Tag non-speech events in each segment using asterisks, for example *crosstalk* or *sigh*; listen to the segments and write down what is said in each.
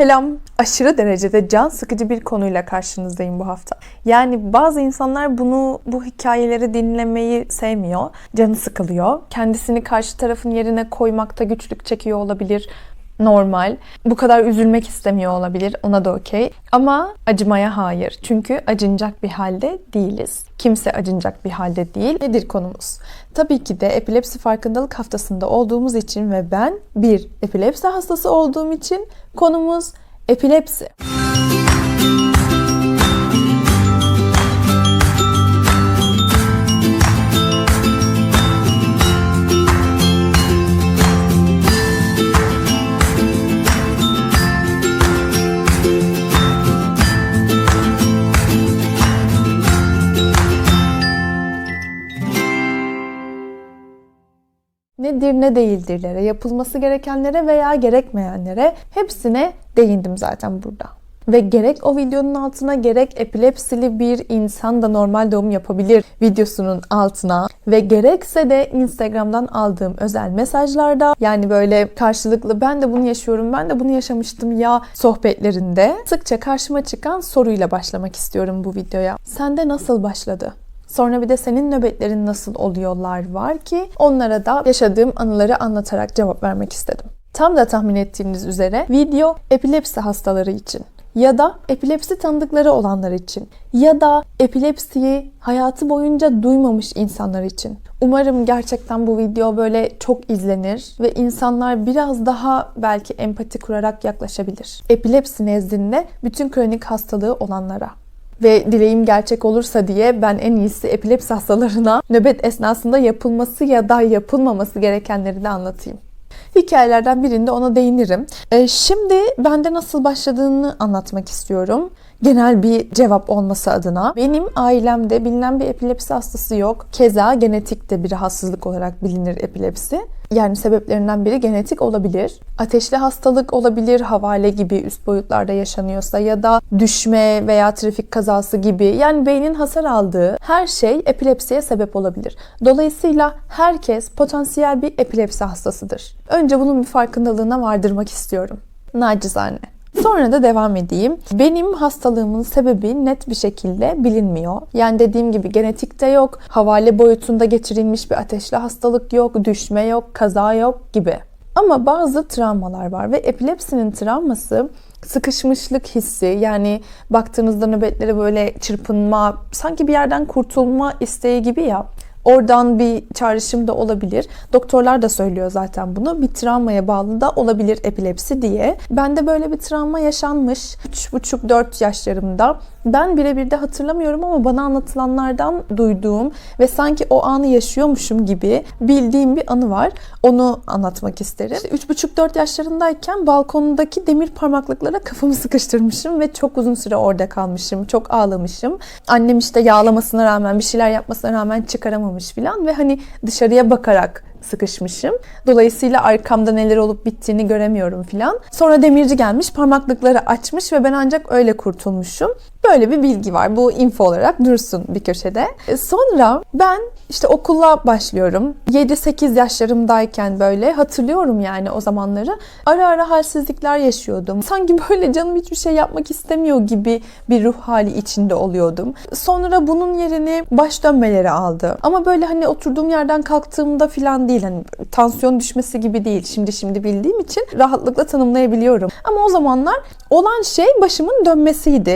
Selam. Aşırı derecede can sıkıcı bir konuyla karşınızdayım bu hafta. Yani bazı insanlar bunu bu hikayeleri dinlemeyi sevmiyor. Canı sıkılıyor. Kendisini karşı tarafın yerine koymakta güçlük çekiyor olabilir. Normal. Bu kadar üzülmek istemiyor olabilir. Ona da okey. Ama acımaya hayır. Çünkü acınacak bir halde değiliz. Kimse acınacak bir halde değil. Nedir konumuz? Tabii ki de epilepsi farkındalık haftasında olduğumuz için ve ben bir epilepsi hastası olduğum için konumuz epilepsi. Nedir ne değildirlere, yapılması gerekenlere veya gerekmeyenlere hepsine değindim zaten burada. Ve gerek o videonun altına gerek epilepsili bir insan da normal doğum yapabilir videosunun altına ve gerekse de Instagram'dan aldığım özel mesajlarda yani böyle karşılıklı ben de bunu yaşıyorum ben de bunu yaşamıştım ya sohbetlerinde sıkça karşıma çıkan soruyla başlamak istiyorum bu videoya. Sende nasıl başladı? Sonra bir de senin nöbetlerin nasıl oluyorlar var ki onlara da yaşadığım anıları anlatarak cevap vermek istedim. Tam da tahmin ettiğiniz üzere video epilepsi hastaları için ya da epilepsi tanıdıkları olanlar için ya da epilepsiyi hayatı boyunca duymamış insanlar için. Umarım gerçekten bu video böyle çok izlenir ve insanlar biraz daha belki empati kurarak yaklaşabilir. Epilepsi nezdinde bütün kronik hastalığı olanlara ve dileğim gerçek olursa diye ben en iyisi epilepsi hastalarına nöbet esnasında yapılması ya da yapılmaması gerekenleri de anlatayım. Hikayelerden birinde ona değinirim. Ee, şimdi bende nasıl başladığını anlatmak istiyorum. Genel bir cevap olması adına. Benim ailemde bilinen bir epilepsi hastası yok. Keza genetik de bir rahatsızlık olarak bilinir epilepsi. Yani sebeplerinden biri genetik olabilir. Ateşli hastalık olabilir, havale gibi üst boyutlarda yaşanıyorsa ya da düşme veya trafik kazası gibi. Yani beynin hasar aldığı her şey epilepsiye sebep olabilir. Dolayısıyla herkes potansiyel bir epilepsi hastasıdır. Önce bunun bir farkındalığına vardırmak istiyorum. Nacizane. Sonra da devam edeyim. Benim hastalığımın sebebi net bir şekilde bilinmiyor. Yani dediğim gibi genetikte yok, havale boyutunda geçirilmiş bir ateşli hastalık yok, düşme yok, kaza yok gibi. Ama bazı travmalar var ve epilepsinin travması sıkışmışlık hissi yani baktığınızda nöbetlere böyle çırpınma, sanki bir yerden kurtulma isteği gibi ya. Oradan bir çağrışım da olabilir. Doktorlar da söylüyor zaten bunu. Bir travmaya bağlı da olabilir epilepsi diye. Bende böyle bir travma yaşanmış. 3,5-4 yaşlarımda. Ben birebir de hatırlamıyorum ama bana anlatılanlardan duyduğum ve sanki o anı yaşıyormuşum gibi bildiğim bir anı var. Onu anlatmak isterim. İşte 3,5-4 yaşlarındayken balkondaki demir parmaklıklara kafamı sıkıştırmışım ve çok uzun süre orada kalmışım. Çok ağlamışım. Annem işte yağlamasına rağmen, bir şeyler yapmasına rağmen çıkaramamış filan ve hani dışarıya bakarak sıkışmışım. Dolayısıyla arkamda neler olup bittiğini göremiyorum filan. Sonra demirci gelmiş parmaklıkları açmış ve ben ancak öyle kurtulmuşum. Böyle bir bilgi var. Bu info olarak dursun bir köşede. E, sonra ben işte okula başlıyorum. 7-8 yaşlarımdayken böyle hatırlıyorum yani o zamanları. Ara ara halsizlikler yaşıyordum. Sanki böyle canım hiçbir şey yapmak istemiyor gibi bir ruh hali içinde oluyordum. Sonra bunun yerini baş dönmeleri aldı. Ama böyle hani oturduğum yerden kalktığımda filan değil. Hani tansiyon düşmesi gibi değil. Şimdi şimdi bildiğim için rahatlıkla tanımlayabiliyorum. Ama o zamanlar olan şey başımın dönmesiydi.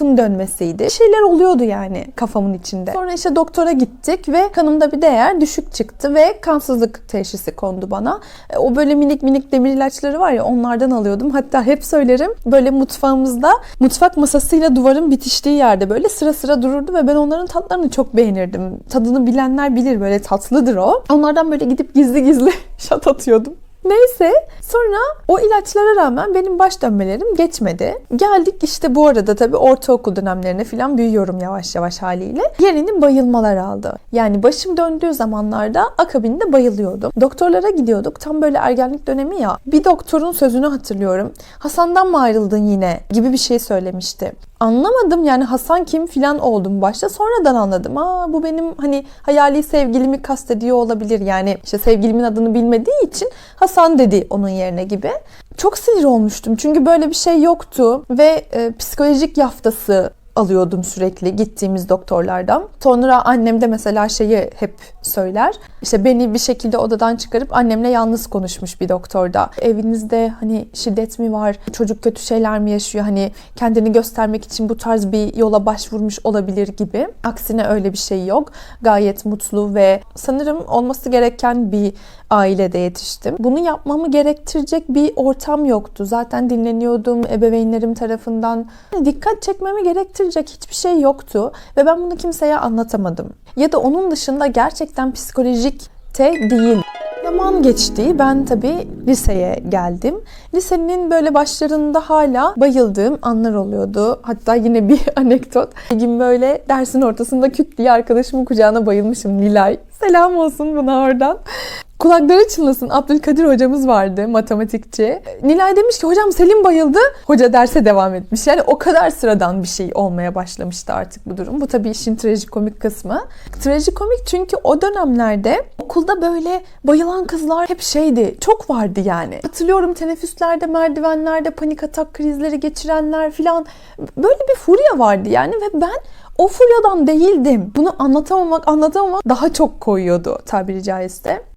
Etrafın dönmesiydi. Bir şeyler oluyordu yani kafamın içinde. Sonra işte doktora gittik ve kanımda bir değer düşük çıktı ve kansızlık teşhisi kondu bana. E, o böyle minik minik demir ilaçları var ya onlardan alıyordum. Hatta hep söylerim böyle mutfağımızda mutfak masasıyla duvarın bitiştiği yerde böyle sıra sıra dururdu ve ben onların tatlarını çok beğenirdim. Tadını bilenler bilir böyle tatlıdır o. Onlardan böyle gidip gizli gizli *laughs* şat atıyordum. Neyse sonra o ilaçlara rağmen benim baş dönmelerim geçmedi. Geldik işte bu arada tabii ortaokul dönemlerine falan büyüyorum yavaş yavaş haliyle. Yerini bayılmalar aldı. Yani başım döndüğü zamanlarda akabinde bayılıyordum. Doktorlara gidiyorduk. Tam böyle ergenlik dönemi ya. Bir doktorun sözünü hatırlıyorum. Hasan'dan mı ayrıldın yine gibi bir şey söylemişti. Anlamadım yani Hasan kim filan oldum başta. Sonradan anladım. Aa bu benim hani hayali sevgilimi kastediyor olabilir. Yani işte sevgilimin adını bilmediği için Hasan dedi onun yerine gibi. Çok sinir olmuştum çünkü böyle bir şey yoktu ve e, psikolojik yaftası alıyordum sürekli gittiğimiz doktorlardan. Sonra annem de mesela şeyi hep söyler. İşte beni bir şekilde odadan çıkarıp annemle yalnız konuşmuş bir doktorda. Evinizde hani şiddet mi var? Çocuk kötü şeyler mi yaşıyor? Hani kendini göstermek için bu tarz bir yola başvurmuş olabilir gibi. Aksine öyle bir şey yok. Gayet mutlu ve sanırım olması gereken bir ailede yetiştim. Bunu yapmamı gerektirecek bir ortam yoktu. Zaten dinleniyordum ebeveynlerim tarafından. Dikkat çekmemi gerektirecek hiçbir şey yoktu ve ben bunu kimseye anlatamadım. Ya da onun dışında gerçekten psikolojik te değil. Zaman geçti. Ben tabii liseye geldim. Lisenin böyle başlarında hala bayıldığım anlar oluyordu. Hatta yine bir *laughs* anekdot. Bir gün böyle dersin ortasında küt diye arkadaşımın kucağına bayılmışım Nilay. Selam olsun buna oradan. Kulakları çınlasın. Abdülkadir hocamız vardı matematikçi. Nilay demiş ki hocam Selim bayıldı. Hoca derse devam etmiş. Yani o kadar sıradan bir şey olmaya başlamıştı artık bu durum. Bu tabii işin trajikomik kısmı. Trajikomik çünkü o dönemlerde okulda böyle bayılan kızlar hep şeydi. Çok vardı yani. Hatırlıyorum teneffüslerde, merdivenlerde panik atak krizleri geçirenler falan. Böyle bir furya vardı yani ve ben o furyadan değildim. Bunu anlatamamak, anlatamamak daha çok koyuyordu tabiri caizse.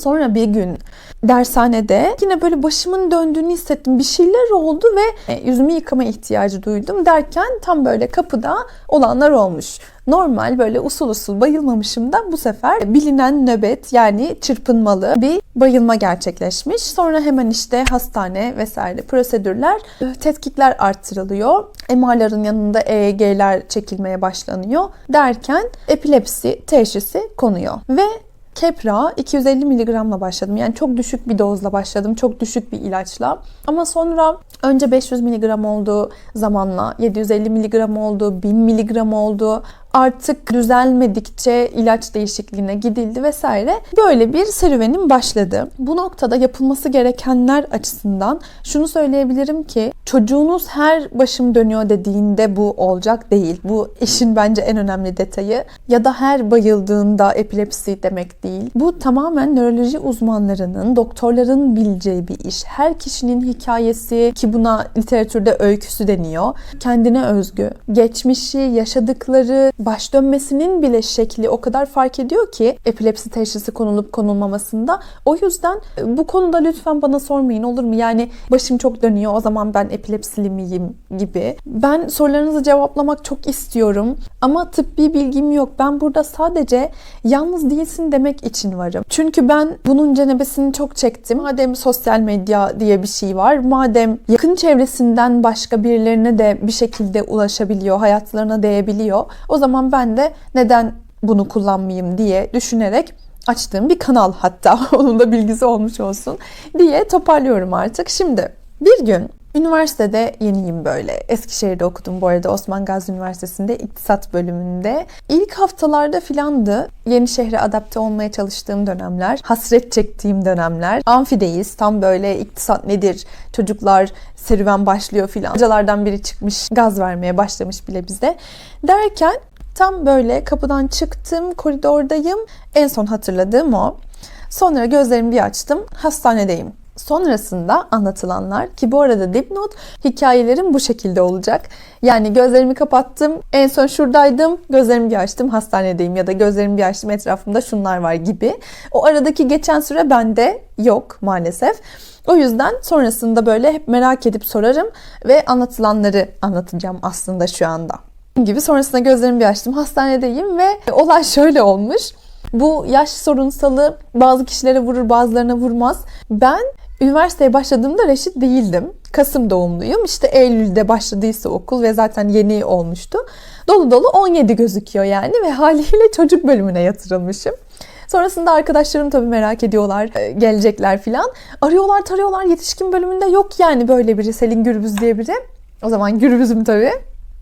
Sonra bir gün dershanede yine böyle başımın döndüğünü hissettim. Bir şeyler oldu ve e, yüzümü yıkama ihtiyacı duydum derken tam böyle kapıda olanlar olmuş. Normal böyle usul usul bayılmamışım da bu sefer bilinen nöbet yani çırpınmalı bir bayılma gerçekleşmiş. Sonra hemen işte hastane vesaire prosedürler, e, tetkikler arttırılıyor. MR'ların yanında EEG'ler çekilmeye başlanıyor derken epilepsi teşhisi konuyor. Ve Kepra 250 mg'la başladım. Yani çok düşük bir dozla başladım. Çok düşük bir ilaçla. Ama sonra önce 500 mg oldu zamanla. 750 mg oldu. 1000 mg oldu. Artık düzelmedikçe ilaç değişikliğine gidildi vesaire. Böyle bir serüvenim başladı. Bu noktada yapılması gerekenler açısından şunu söyleyebilirim ki çocuğunuz her başım dönüyor dediğinde bu olacak değil. Bu işin bence en önemli detayı. Ya da her bayıldığında epilepsi demek değil. Bu tamamen nöroloji uzmanlarının, doktorların bileceği bir iş. Her kişinin hikayesi ki buna literatürde öyküsü deniyor. Kendine özgü. Geçmişi, yaşadıkları, baş dönmesinin bile şekli o kadar fark ediyor ki epilepsi teşhisi konulup konulmamasında. O yüzden e, bu konuda lütfen bana sormayın olur mu? Yani başım çok dönüyor o zaman ben epilepsili miyim gibi. Ben sorularınızı cevaplamak çok istiyorum ama tıbbi bilgim yok. Ben burada sadece yalnız değilsin demek için varım. Çünkü ben bunun cenebesini çok çektim. Madem sosyal medya diye bir şey var, madem yakın çevresinden başka birilerine de bir şekilde ulaşabiliyor, hayatlarına değebiliyor. O zaman ben de neden bunu kullanmayayım diye düşünerek açtığım bir kanal hatta *laughs* onun da bilgisi olmuş olsun diye toparlıyorum artık. Şimdi bir gün Üniversitede yeniyim böyle. Eskişehir'de okudum bu arada Osman Gazi Üniversitesi'nde iktisat bölümünde. İlk haftalarda filandı. Yeni şehre adapte olmaya çalıştığım dönemler. Hasret çektiğim dönemler. Amfideyiz. Tam böyle iktisat nedir? Çocuklar serüven başlıyor filan. Hocalardan biri çıkmış gaz vermeye başlamış bile bize. Derken tam böyle kapıdan çıktım koridordayım. En son hatırladığım o. Sonra gözlerimi bir açtım. Hastanedeyim. Sonrasında anlatılanlar ki bu arada dipnot hikayelerim bu şekilde olacak. Yani gözlerimi kapattım, en son şuradaydım, gözlerimi bir açtım, hastanedeyim ya da gözlerimi bir açtım, etrafımda şunlar var gibi. O aradaki geçen süre bende yok maalesef. O yüzden sonrasında böyle hep merak edip sorarım ve anlatılanları anlatacağım aslında şu anda. Gibi sonrasında gözlerimi bir açtım, hastanedeyim ve olay şöyle olmuş. Bu yaş sorunsalı bazı kişilere vurur bazılarına vurmaz. Ben üniversiteye başladığımda reşit değildim. Kasım doğumluyum. İşte Eylül'de başladıysa okul ve zaten yeni olmuştu. Dolu dolu 17 gözüküyor yani ve haliyle *laughs* çocuk bölümüne yatırılmışım. Sonrasında arkadaşlarım tabii merak ediyorlar, e, gelecekler filan. Arıyorlar tarıyorlar yetişkin bölümünde yok yani böyle biri Selin Gürbüz diye biri. O zaman Gürbüz'üm tabii.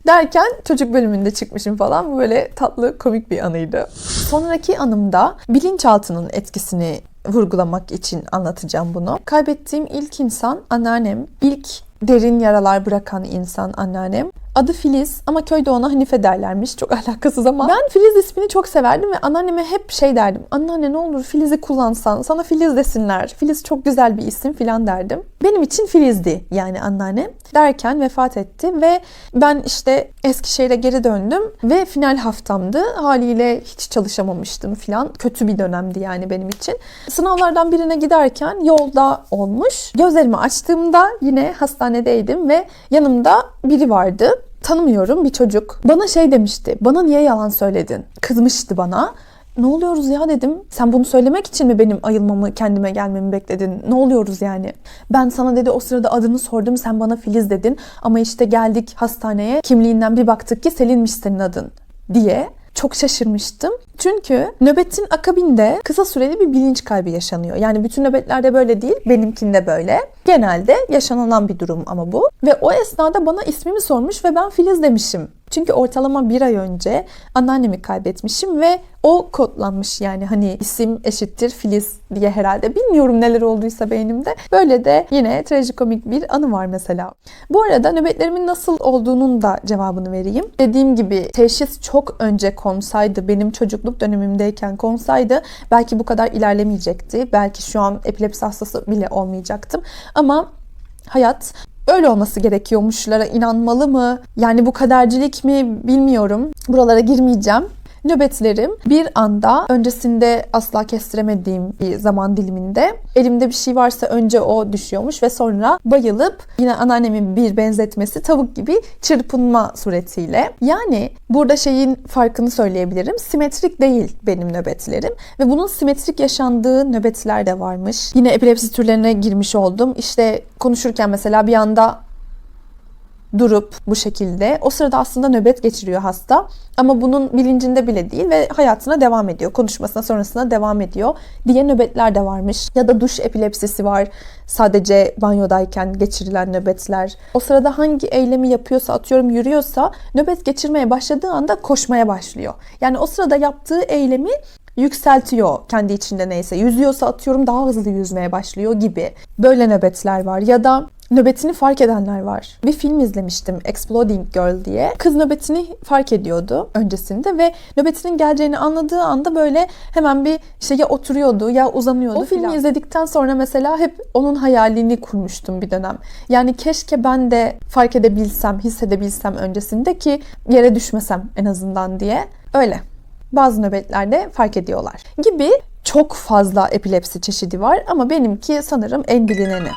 Derken çocuk bölümünde çıkmışım falan. Bu böyle tatlı komik bir anıydı. Sonraki anımda bilinçaltının etkisini vurgulamak için anlatacağım bunu. Kaybettiğim ilk insan anneannem. İlk derin yaralar bırakan insan anneannem. Adı Filiz ama köyde ona Hanife derlermiş. Çok *laughs* alakasız ama ben Filiz ismini çok severdim ve anneanneme hep şey derdim. Anneanne ne olur Filiz'i kullansan sana Filiz desinler. Filiz çok güzel bir isim filan derdim. Benim için Filiz'di yani anneannem. Derken vefat etti ve ben işte Eskişehir'e geri döndüm ve final haftamdı. Haliyle hiç çalışamamıştım filan. Kötü bir dönemdi yani benim için. Sınavlardan birine giderken yolda olmuş. Gözlerimi açtığımda yine hastanedeydim ve yanımda biri vardı tanımıyorum bir çocuk. Bana şey demişti. Bana niye yalan söyledin? Kızmıştı bana. Ne oluyoruz ya dedim. Sen bunu söylemek için mi benim ayılmamı, kendime gelmemi bekledin? Ne oluyoruz yani? Ben sana dedi o sırada adını sordum. Sen bana Filiz dedin. Ama işte geldik hastaneye. Kimliğinden bir baktık ki Selin'miş senin adın diye çok şaşırmıştım. Çünkü nöbetin akabinde kısa süreli bir bilinç kaybı yaşanıyor. Yani bütün nöbetlerde böyle değil, benimkinde böyle. Genelde yaşanılan bir durum ama bu. Ve o esnada bana ismimi sormuş ve ben Filiz demişim. Çünkü ortalama bir ay önce anneannemi kaybetmişim ve o kodlanmış yani hani isim eşittir Filiz diye herhalde. Bilmiyorum neler olduysa beynimde. Böyle de yine trajikomik bir anı var mesela. Bu arada nöbetlerimin nasıl olduğunun da cevabını vereyim. Dediğim gibi teşhis çok önce konsaydı, benim çocukluk dönemimdeyken konsaydı belki bu kadar ilerlemeyecekti. Belki şu an epilepsi hastası bile olmayacaktım. Ama hayat öyle olması gerekiyormuşlara inanmalı mı? Yani bu kadercilik mi bilmiyorum. Buralara girmeyeceğim. Nöbetlerim bir anda öncesinde asla kestiremediğim bir zaman diliminde elimde bir şey varsa önce o düşüyormuş ve sonra bayılıp yine anneannemin bir benzetmesi tavuk gibi çırpınma suretiyle. Yani burada şeyin farkını söyleyebilirim. Simetrik değil benim nöbetlerim ve bunun simetrik yaşandığı nöbetler de varmış. Yine epilepsi türlerine girmiş oldum. İşte konuşurken mesela bir anda durup bu şekilde o sırada aslında nöbet geçiriyor hasta ama bunun bilincinde bile değil ve hayatına devam ediyor. Konuşmasına sonrasına devam ediyor diye nöbetler de varmış. Ya da duş epilepsisi var. Sadece banyodayken geçirilen nöbetler. O sırada hangi eylemi yapıyorsa atıyorum yürüyorsa nöbet geçirmeye başladığı anda koşmaya başlıyor. Yani o sırada yaptığı eylemi yükseltiyor kendi içinde neyse. Yüzüyorsa atıyorum daha hızlı yüzmeye başlıyor gibi. Böyle nöbetler var. Ya da nöbetini fark edenler var. Bir film izlemiştim Exploding Girl diye. Kız nöbetini fark ediyordu öncesinde ve nöbetinin geleceğini anladığı anda böyle hemen bir şeye oturuyordu ya uzanıyordu. O filmi falan. izledikten sonra mesela hep onun hayalini kurmuştum bir dönem. Yani keşke ben de fark edebilsem, hissedebilsem öncesinde ki yere düşmesem en azından diye. Öyle. Bazı nöbetlerde fark ediyorlar. Gibi çok fazla epilepsi çeşidi var ama benimki sanırım en bilineni.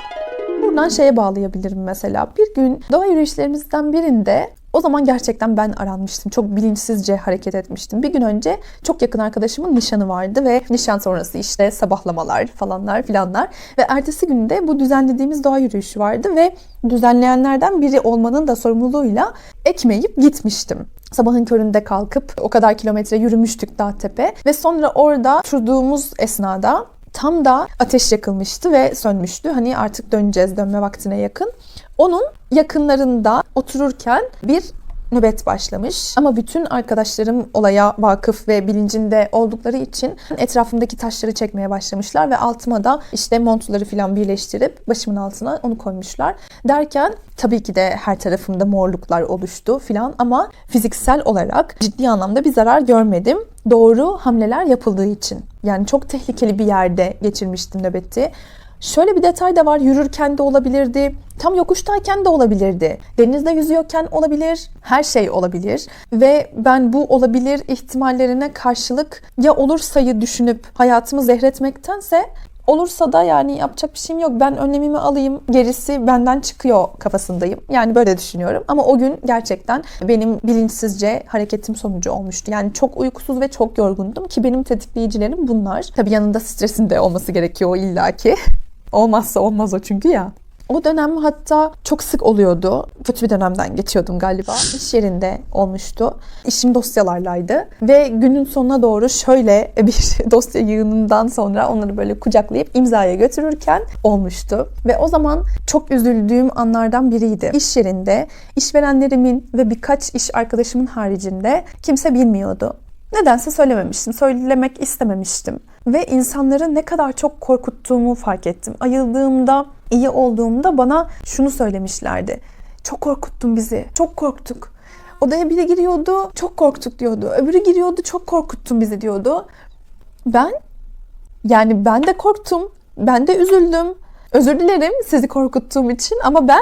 Buradan şeye bağlayabilirim mesela. Bir gün doğa yürüyüşlerimizden birinde o zaman gerçekten ben aranmıştım. Çok bilinçsizce hareket etmiştim. Bir gün önce çok yakın arkadaşımın nişanı vardı ve nişan sonrası işte sabahlamalar falanlar filanlar. Ve ertesi günde bu düzenlediğimiz doğa yürüyüşü vardı ve düzenleyenlerden biri olmanın da sorumluluğuyla ekmeyip gitmiştim. Sabahın köründe kalkıp o kadar kilometre yürümüştük dağ tepe ve sonra orada oturduğumuz esnada Tam da ateş yakılmıştı ve sönmüştü. Hani artık döneceğiz dönme vaktine yakın. Onun yakınlarında otururken bir nöbet başlamış. Ama bütün arkadaşlarım olaya vakıf ve bilincinde oldukları için etrafımdaki taşları çekmeye başlamışlar ve altıma da işte montları falan birleştirip başımın altına onu koymuşlar. Derken tabii ki de her tarafımda morluklar oluştu filan ama fiziksel olarak ciddi anlamda bir zarar görmedim. Doğru hamleler yapıldığı için. Yani çok tehlikeli bir yerde geçirmiştim nöbeti. Şöyle bir detay da var. Yürürken de olabilirdi. Tam yokuştayken de olabilirdi. Denizde yüzüyorken olabilir. Her şey olabilir. Ve ben bu olabilir ihtimallerine karşılık ya olursayı düşünüp hayatımı zehretmektense Olursa da yani yapacak bir şeyim yok. Ben önlemimi alayım. Gerisi benden çıkıyor kafasındayım. Yani böyle düşünüyorum. Ama o gün gerçekten benim bilinçsizce hareketim sonucu olmuştu. Yani çok uykusuz ve çok yorgundum ki benim tetikleyicilerim bunlar. Tabii yanında stresin de olması gerekiyor illaki. Olmazsa olmaz o çünkü ya. O dönem hatta çok sık oluyordu. Kötü bir dönemden geçiyordum galiba. *laughs* İş yerinde olmuştu. İşim dosyalarlaydı. Ve günün sonuna doğru şöyle bir *laughs* dosya yığınından sonra onları böyle kucaklayıp imzaya götürürken olmuştu. Ve o zaman çok üzüldüğüm anlardan biriydi. İş yerinde işverenlerimin ve birkaç iş arkadaşımın haricinde kimse bilmiyordu. Nedense söylememiştim. Söylemek istememiştim. Ve insanları ne kadar çok korkuttuğumu fark ettim. Ayıldığımda iyi olduğumda bana şunu söylemişlerdi. Çok korkuttun bizi. Çok korktuk. Odaya biri giriyordu. Çok korktuk diyordu. Öbürü giriyordu. Çok korkuttun bizi diyordu. Ben yani ben de korktum. Ben de üzüldüm. Özür dilerim sizi korkuttuğum için ama ben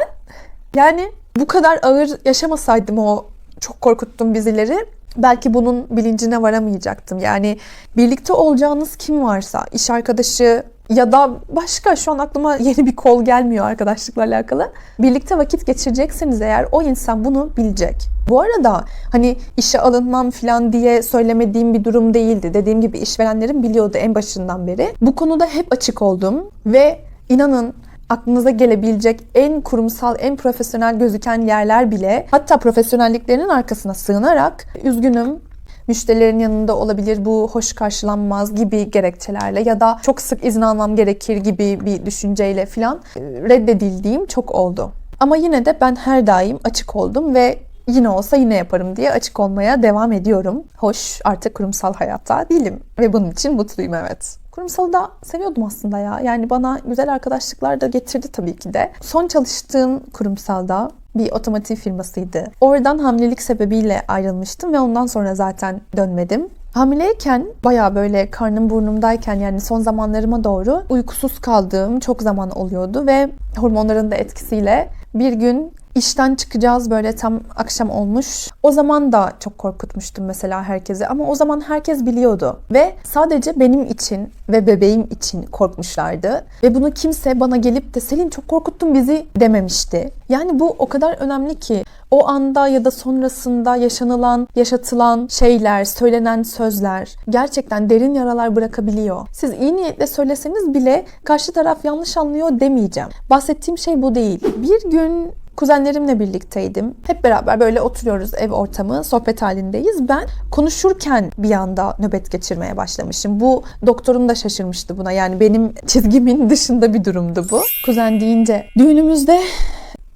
yani bu kadar ağır yaşamasaydım o çok korkuttum bizileri belki bunun bilincine varamayacaktım. Yani birlikte olacağınız kim varsa, iş arkadaşı ya da başka şu an aklıma *laughs* yeni bir kol gelmiyor arkadaşlıkla alakalı. Birlikte vakit geçirecekseniz eğer o insan bunu bilecek. Bu arada hani işe alınmam falan diye söylemediğim bir durum değildi. Dediğim gibi işverenlerim biliyordu en başından beri. Bu konuda hep açık oldum ve inanın aklınıza gelebilecek en kurumsal, en profesyonel gözüken yerler bile hatta profesyonelliklerinin arkasına sığınarak üzgünüm müşterilerin yanında olabilir bu hoş karşılanmaz gibi gerekçelerle ya da çok sık izin almam gerekir gibi bir düşünceyle falan reddedildiğim çok oldu. Ama yine de ben her daim açık oldum ve yine olsa yine yaparım diye açık olmaya devam ediyorum. Hoş artık kurumsal hayatta değilim ve bunun için mutluyum evet. Kurumsalı da seviyordum aslında ya. Yani bana güzel arkadaşlıklar da getirdi tabii ki de. Son çalıştığım kurumsalda bir otomotiv firmasıydı. Oradan hamilelik sebebiyle ayrılmıştım ve ondan sonra zaten dönmedim. Hamileyken baya böyle karnım burnumdayken yani son zamanlarıma doğru uykusuz kaldığım çok zaman oluyordu ve hormonların da etkisiyle bir gün İşten çıkacağız böyle tam akşam olmuş. O zaman da çok korkutmuştum mesela herkesi ama o zaman herkes biliyordu. Ve sadece benim için ve bebeğim için korkmuşlardı. Ve bunu kimse bana gelip de Selin çok korkuttun bizi dememişti. Yani bu o kadar önemli ki o anda ya da sonrasında yaşanılan, yaşatılan şeyler, söylenen sözler gerçekten derin yaralar bırakabiliyor. Siz iyi niyetle söyleseniz bile karşı taraf yanlış anlıyor demeyeceğim. Bahsettiğim şey bu değil. Bir gün Kuzenlerimle birlikteydim. Hep beraber böyle oturuyoruz ev ortamı, sohbet halindeyiz. Ben konuşurken bir anda nöbet geçirmeye başlamışım. Bu doktorum da şaşırmıştı buna. Yani benim çizgimin dışında bir durumdu bu. Kuzen deyince düğünümüzde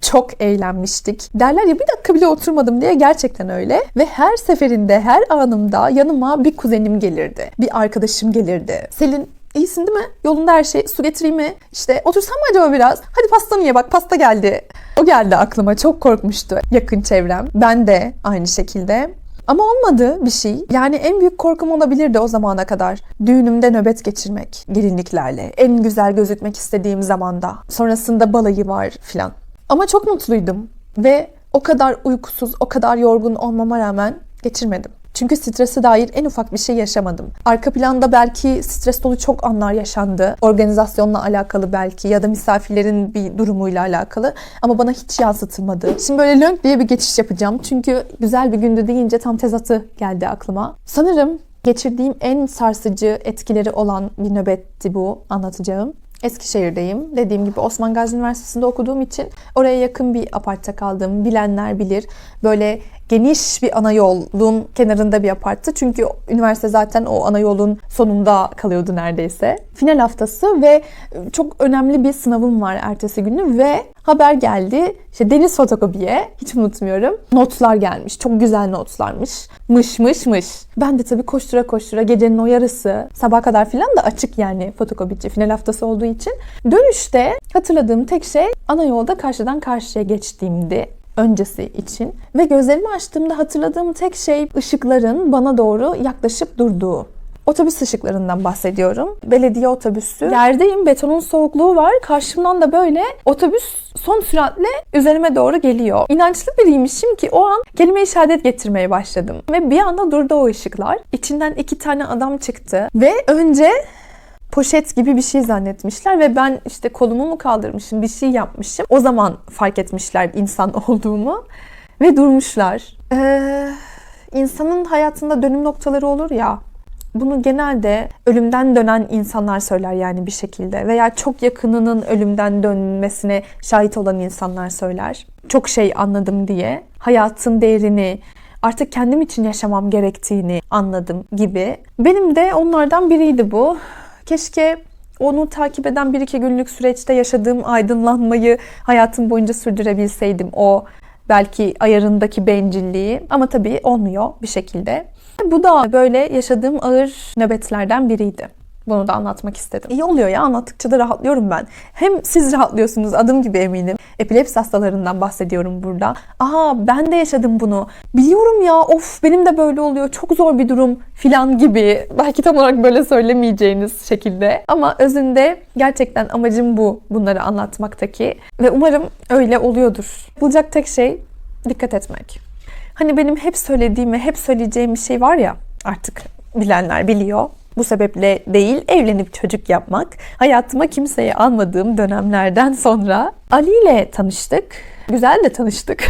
çok eğlenmiştik. Derler ya bir dakika bile oturmadım diye gerçekten öyle. Ve her seferinde, her anımda yanıma bir kuzenim gelirdi. Bir arkadaşım gelirdi. Selin İyisin değil mi? Yolunda her şey. Su getireyim mi? İşte otursam mı acaba biraz? Hadi pastanı ye bak pasta geldi. O geldi aklıma. Çok korkmuştu yakın çevrem. Ben de aynı şekilde. Ama olmadı bir şey. Yani en büyük korkum olabilirdi o zamana kadar. Düğünümde nöbet geçirmek gelinliklerle. En güzel gözükmek istediğim zamanda. Sonrasında balayı var filan. Ama çok mutluydum. Ve o kadar uykusuz, o kadar yorgun olmama rağmen geçirmedim. Çünkü strese dair en ufak bir şey yaşamadım. Arka planda belki stres dolu çok anlar yaşandı. Organizasyonla alakalı belki ya da misafirlerin bir durumuyla alakalı. Ama bana hiç yansıtılmadı. Şimdi böyle lönk diye bir geçiş yapacağım. Çünkü güzel bir gündü deyince tam tezatı geldi aklıma. Sanırım geçirdiğim en sarsıcı etkileri olan bir nöbetti bu anlatacağım. Eskişehir'deyim. Dediğim gibi Osman Gazi Üniversitesi'nde okuduğum için oraya yakın bir apartta kaldım. Bilenler bilir. Böyle geniş bir ana yolun kenarında bir aparttı. Çünkü üniversite zaten o ana yolun sonunda kalıyordu neredeyse. Final haftası ve çok önemli bir sınavım var ertesi günü ve haber geldi. İşte deniz fotokopiye hiç unutmuyorum. Notlar gelmiş. Çok güzel notlarmış. Mış mış mış. Ben de tabii koştura koştura gecenin o yarısı sabah kadar filan da açık yani fotokopici final haftası olduğu için. Dönüşte hatırladığım tek şey ana yolda karşıdan karşıya geçtiğimdi öncesi için ve gözlerimi açtığımda hatırladığım tek şey ışıkların bana doğru yaklaşıp durduğu. Otobüs ışıklarından bahsediyorum. Belediye otobüsü. Yerdeyim, betonun soğukluğu var. Karşımdan da böyle otobüs son süratle üzerime doğru geliyor. İnançlı biriymişim ki o an kelime-i şehadet getirmeye başladım. Ve bir anda durdu o ışıklar. İçinden iki tane adam çıktı. Ve önce poşet gibi bir şey zannetmişler ve ben işte kolumu mu kaldırmışım bir şey yapmışım. O zaman fark etmişler insan *laughs* olduğumu ve durmuşlar. Ee, insanın hayatında dönüm noktaları olur ya bunu genelde ölümden dönen insanlar söyler yani bir şekilde veya çok yakınının ölümden dönmesine şahit olan insanlar söyler. Çok şey anladım diye hayatın değerini, artık kendim için yaşamam gerektiğini anladım gibi. Benim de onlardan biriydi bu. Keşke onu takip eden bir iki günlük süreçte yaşadığım aydınlanmayı hayatım boyunca sürdürebilseydim. O belki ayarındaki bencilliği ama tabii olmuyor bir şekilde. Bu da böyle yaşadığım ağır nöbetlerden biriydi. Bunu da anlatmak istedim. İyi oluyor ya anlattıkça da rahatlıyorum ben. Hem siz rahatlıyorsunuz adım gibi eminim. Epilepsi hastalarından bahsediyorum burada. Aa ben de yaşadım bunu. Biliyorum ya of benim de böyle oluyor. Çok zor bir durum filan gibi. Belki tam olarak böyle söylemeyeceğiniz şekilde. Ama özünde gerçekten amacım bu. Bunları anlatmaktaki. Ve umarım öyle oluyordur. Bulacak tek şey dikkat etmek. Hani benim hep söylediğim ve hep söyleyeceğim bir şey var ya artık bilenler biliyor. Bu sebeple değil evlenip çocuk yapmak. Hayatıma kimseyi almadığım dönemlerden sonra Ali ile tanıştık. Güzel de tanıştık.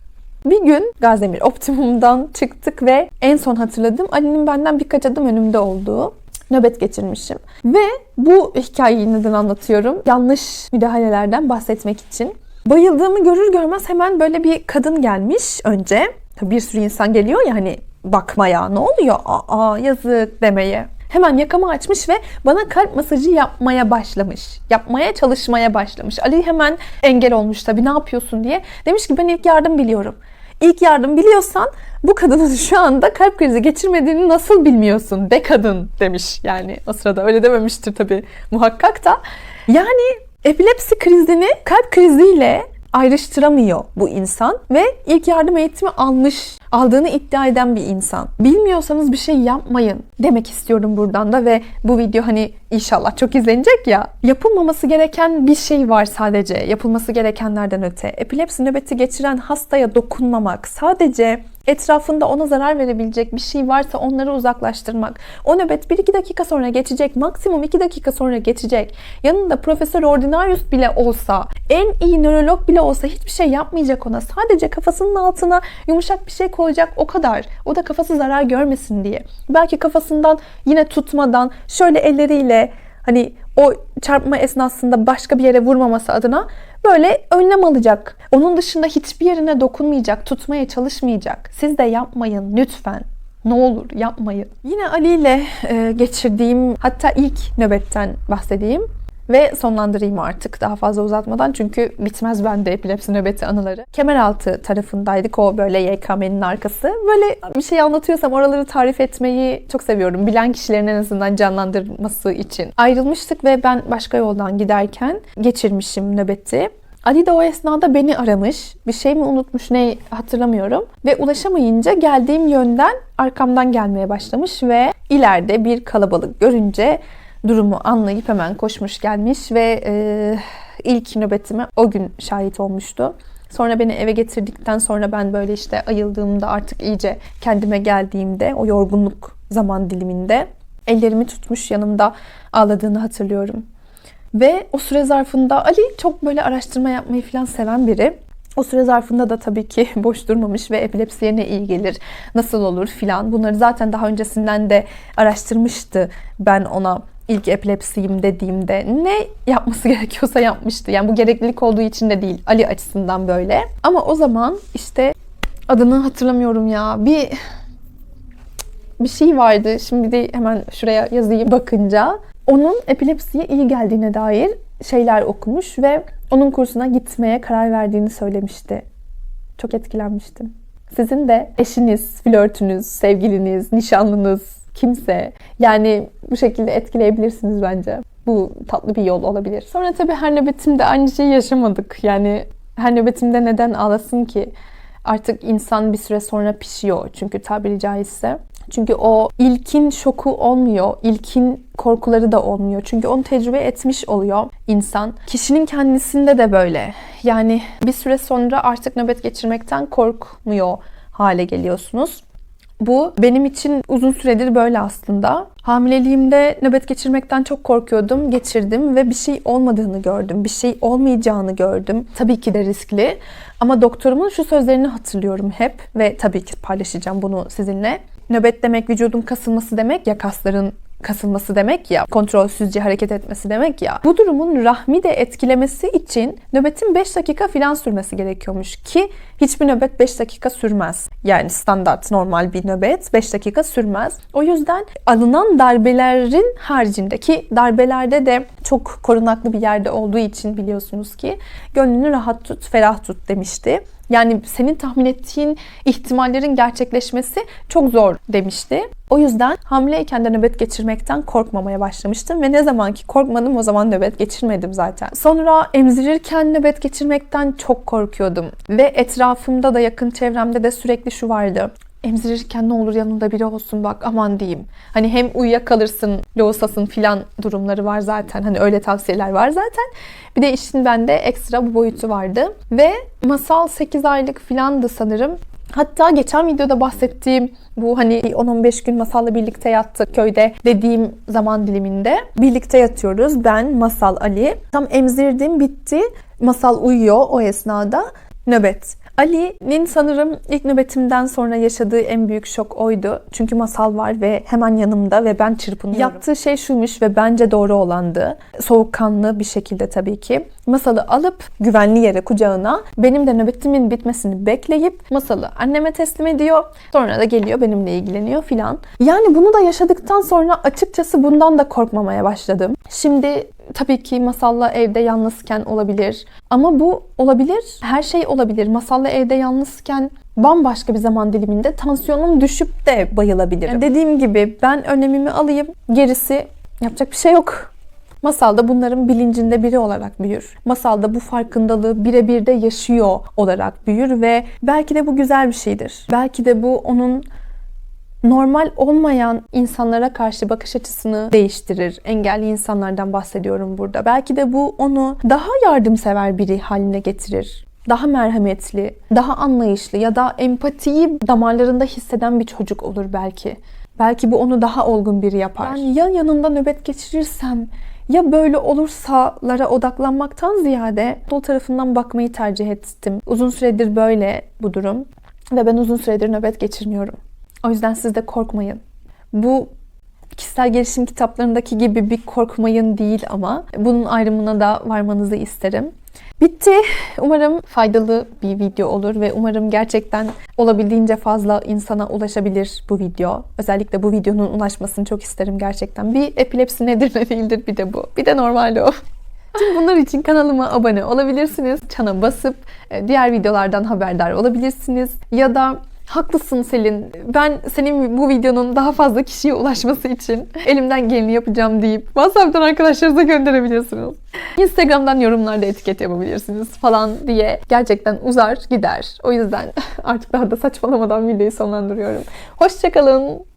*laughs* Bir gün Gazdemir Optimum'dan çıktık ve en son hatırladığım Ali'nin benden birkaç adım önümde olduğu nöbet geçirmişim. Ve bu hikayeyi neden anlatıyorum? Yanlış müdahalelerden bahsetmek için. Bayıldığımı görür görmez hemen böyle bir kadın gelmiş önce. Tabii bir sürü insan geliyor ya hani bakmaya ne oluyor aa yazık demeye. Hemen yakamı açmış ve bana kalp masajı yapmaya başlamış. Yapmaya çalışmaya başlamış. Ali hemen engel olmuş tabii ne yapıyorsun diye. Demiş ki ben ilk yardım biliyorum. İlk yardım biliyorsan bu kadının *laughs* şu anda kalp krizi geçirmediğini nasıl bilmiyorsun be kadın demiş. Yani o sırada öyle dememiştir tabii muhakkak da. Yani epilepsi krizini kalp kriziyle ayrıştıramıyor bu insan ve ilk yardım eğitimi almış, aldığını iddia eden bir insan. Bilmiyorsanız bir şey yapmayın demek istiyorum buradan da ve bu video hani inşallah çok izlenecek ya. Yapılmaması gereken bir şey var sadece. Yapılması gerekenlerden öte. Epilepsi nöbeti geçiren hastaya dokunmamak. Sadece etrafında ona zarar verebilecek bir şey varsa onları uzaklaştırmak. O nöbet 1-2 dakika sonra geçecek. Maksimum 2 dakika sonra geçecek. Yanında profesör ordinarius bile olsa, en iyi nörolog bile olsa hiçbir şey yapmayacak ona. Sadece kafasının altına yumuşak bir şey koyacak o kadar. O da kafası zarar görmesin diye. Belki kafasından yine tutmadan şöyle elleriyle hani o çarpma esnasında başka bir yere vurmaması adına böyle önlem alacak. Onun dışında hiçbir yerine dokunmayacak, tutmaya çalışmayacak. Siz de yapmayın lütfen. Ne olur yapmayın. Yine Ali ile e, geçirdiğim hatta ilk nöbetten bahsedeyim ve sonlandırayım artık daha fazla uzatmadan çünkü bitmez bende epilepsi nöbeti anıları. Kemeraltı tarafındaydık o böyle YKM'nin arkası. Böyle bir şey anlatıyorsam oraları tarif etmeyi çok seviyorum. Bilen kişilerin en azından canlandırması için. Ayrılmıştık ve ben başka yoldan giderken geçirmişim nöbeti. Ali de o esnada beni aramış. Bir şey mi unutmuş ne hatırlamıyorum. Ve ulaşamayınca geldiğim yönden arkamdan gelmeye başlamış ve ileride bir kalabalık görünce durumu anlayıp hemen koşmuş gelmiş ve e, ilk nöbetime o gün şahit olmuştu. Sonra beni eve getirdikten sonra ben böyle işte ayıldığımda artık iyice kendime geldiğimde o yorgunluk zaman diliminde ellerimi tutmuş yanımda ağladığını hatırlıyorum. Ve o süre zarfında Ali çok böyle araştırma yapmayı falan seven biri. O süre zarfında da tabii ki *laughs* boş durmamış ve epilepsiye ne iyi gelir, nasıl olur filan. Bunları zaten daha öncesinden de araştırmıştı ben ona ilk epilepsiyim dediğimde ne yapması *laughs* gerekiyorsa yapmıştı. Yani bu gereklilik olduğu için de değil Ali açısından böyle. Ama o zaman işte adını hatırlamıyorum ya. Bir bir şey vardı. Şimdi de hemen şuraya yazayım bakınca. Onun epilepsiye iyi geldiğine dair şeyler okumuş ve onun kursuna gitmeye karar verdiğini söylemişti. Çok etkilenmiştim. Sizin de eşiniz, flörtünüz, sevgiliniz, nişanlınız, kimse yani bu şekilde etkileyebilirsiniz bence. Bu tatlı bir yol olabilir. Sonra tabii her nöbetimde aynı şeyi yaşamadık. Yani her nöbetimde neden ağlasın ki? Artık insan bir süre sonra pişiyor çünkü tabiri caizse. Çünkü o ilkin şoku olmuyor, ilkin korkuları da olmuyor. Çünkü onu tecrübe etmiş oluyor insan. Kişinin kendisinde de böyle. Yani bir süre sonra artık nöbet geçirmekten korkmuyor hale geliyorsunuz. Bu benim için uzun süredir böyle aslında. Hamileliğimde nöbet geçirmekten çok korkuyordum. Geçirdim ve bir şey olmadığını gördüm. Bir şey olmayacağını gördüm. Tabii ki de riskli. Ama doktorumun şu sözlerini hatırlıyorum hep ve tabii ki paylaşacağım bunu sizinle. Nöbet demek vücudun kasılması demek ya kasların kasılması demek ya, kontrolsüzce hareket etmesi demek ya. Bu durumun rahmi de etkilemesi için nöbetin 5 dakika filan sürmesi gerekiyormuş ki hiçbir nöbet 5 dakika sürmez. Yani standart normal bir nöbet 5 dakika sürmez. O yüzden alınan darbelerin haricindeki darbelerde de çok korunaklı bir yerde olduğu için biliyorsunuz ki gönlünü rahat tut, ferah tut demişti. Yani senin tahmin ettiğin ihtimallerin gerçekleşmesi çok zor demişti. O yüzden hamileyken de nöbet geçirmekten korkmamaya başlamıştım ve ne zaman ki korkmadım o zaman nöbet geçirmedim zaten. Sonra emzirirken nöbet geçirmekten çok korkuyordum ve etrafımda da yakın çevremde de sürekli şu vardı emzirirken ne olur yanında biri olsun bak aman diyeyim. Hani hem uyuyakalırsın, loğusasın filan durumları var zaten. Hani öyle tavsiyeler var zaten. Bir de işin bende ekstra bu boyutu vardı. Ve masal 8 aylık filandı sanırım. Hatta geçen videoda bahsettiğim bu hani 10-15 gün Masal'la birlikte yattık köyde dediğim zaman diliminde birlikte yatıyoruz. Ben, Masal, Ali. Tam emzirdim bitti. Masal uyuyor o esnada. Nöbet. Ali'nin sanırım ilk nöbetimden sonra yaşadığı en büyük şok oydu. Çünkü masal var ve hemen yanımda ve ben çırpınıyorum. Yaptığı şey şuymuş ve bence doğru olandı. Soğukkanlı bir şekilde tabii ki. Masalı alıp güvenli yere kucağına benim de nöbetimin bitmesini bekleyip masalı anneme teslim ediyor. Sonra da geliyor benimle ilgileniyor filan. Yani bunu da yaşadıktan sonra açıkçası bundan da korkmamaya başladım. Şimdi tabii ki masalla evde yalnızken olabilir. Ama bu olabilir. Her şey olabilir. Masalla evde yalnızken bambaşka bir zaman diliminde tansiyonum düşüp de bayılabilirim. Yani dediğim gibi ben önemimi alayım. Gerisi yapacak bir şey yok. Masalda bunların bilincinde biri olarak büyür. Masalda bu farkındalığı birebir de yaşıyor olarak büyür ve belki de bu güzel bir şeydir. Belki de bu onun normal olmayan insanlara karşı bakış açısını değiştirir. Engelli insanlardan bahsediyorum burada. Belki de bu onu daha yardımsever biri haline getirir. Daha merhametli, daha anlayışlı ya da empatiyi damarlarında hisseden bir çocuk olur belki. Belki bu onu daha olgun biri yapar. Yani ya yanında nöbet geçirirsem ya böyle olursalara odaklanmaktan ziyade sol tarafından bakmayı tercih ettim. Uzun süredir böyle bu durum ve ben uzun süredir nöbet geçirmiyorum. O yüzden siz de korkmayın. Bu kişisel gelişim kitaplarındaki gibi bir korkmayın değil ama bunun ayrımına da varmanızı isterim. Bitti. Umarım faydalı bir video olur ve umarım gerçekten olabildiğince fazla insana ulaşabilir bu video. Özellikle bu videonun ulaşmasını çok isterim gerçekten. Bir epilepsi nedir ne değildir bir de bu. Bir de normal o. Tüm bunlar için kanalıma abone olabilirsiniz. Çana basıp e, diğer videolardan haberdar olabilirsiniz. Ya da Haklısın Selin. Ben senin bu videonun daha fazla kişiye ulaşması için elimden geleni yapacağım deyip WhatsApp'tan arkadaşlarınıza gönderebilirsiniz. Instagram'dan yorumlarda etiket yapabilirsiniz falan diye gerçekten uzar gider. O yüzden *laughs* artık daha da saçmalamadan videoyu sonlandırıyorum. Hoşçakalın.